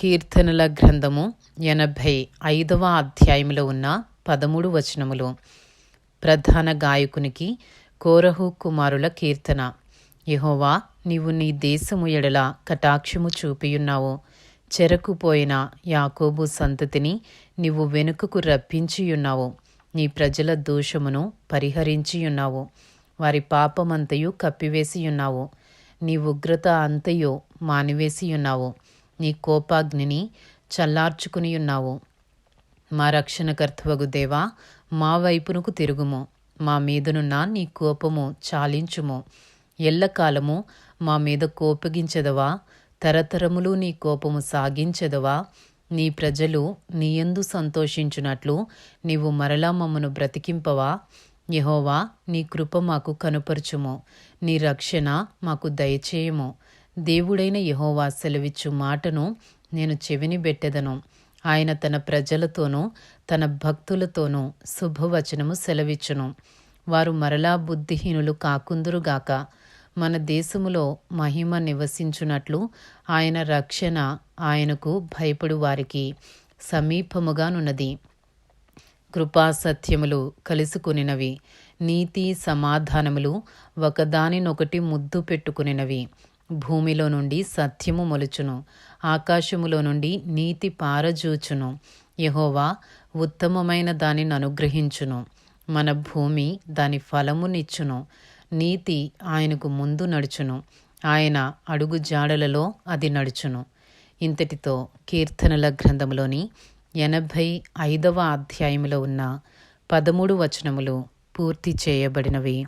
కీర్తనల గ్రంథము ఎనభై ఐదవ అధ్యాయంలో ఉన్న పదమూడు వచనములు. ప్రధాన గాయకునికి కోరహు కుమారుల కీర్తన. యహోవా నీవు నీ దేశము ఎడల కటాక్షము చూపియున్నావు. చెరకుపోయిన యాకోబు సంతతిని నీవు వెనుకకు రప్పించియున్నావు. నీ ప్రజల దోషమును పరిహరించియున్నావు. వారి పాపమంతయు కప్పివేసియున్నావు. నీ ఉగ్రత అంతయు మానివేసియున్నావు. నీ కోపాగ్నిని చల్లార్చుకునియున్నావు మా రక్షణకర్తవగు దేవా మా వైపునకు తిరుగుము. మా మీదనున్న నీ కోపము చాలించుము. ఎల్లకాలము మా మీద కోపగించదవా? తరతరములు నీ కోపము సాగించెదవా? నీ ప్రజలు నీయందు సంతోషించునట్లు నీవు మరలా మమ్మను బ్రతికింపవా? యహోవా నీ కృప మాకు కనుపరచుము. నీ రక్షణ మాకు దయచేయము. దేవుడైన యహోవా సెలవిచ్చు మాటను నేను చెవిని బెట్టెదను. ఆయన తన ప్రజలతోనూ తన భక్తులతోనూ శుభవచనము సెలవిచ్చును. వారు మరలా బుద్ధిహీనులు కాకుందురుగాక మన దేశములో మహిమ నివసించున్నట్లు ఆయన రక్షణ ఆయనకు భయపడు వారికి సమీపముగానున్నది కృపాసత్యములు కలుసుకునినవి. నీతి సమాధానములు ఒకదానినొకటి ముద్దు పెట్టుకునినవి. భూమిలో నుండి సత్యము మొలుచును ఆకాశములో నుండి నీతి పారజూచును. యహోవా ఉత్తమమైన దానిని అనుగ్రహించును. మన భూమి దాని ఫలమునిచ్చును. నీతి ఆయనకు ముందు నడుచును. ఆయన అడుగు జాడలలో అది నడుచును. ఇంతటితో కీర్తనల గ్రంథంలోని ఎనభై ఐదవ అధ్యాయంలో ఉన్న పదమూడు వచనములు పూర్తి చేయబడినవి.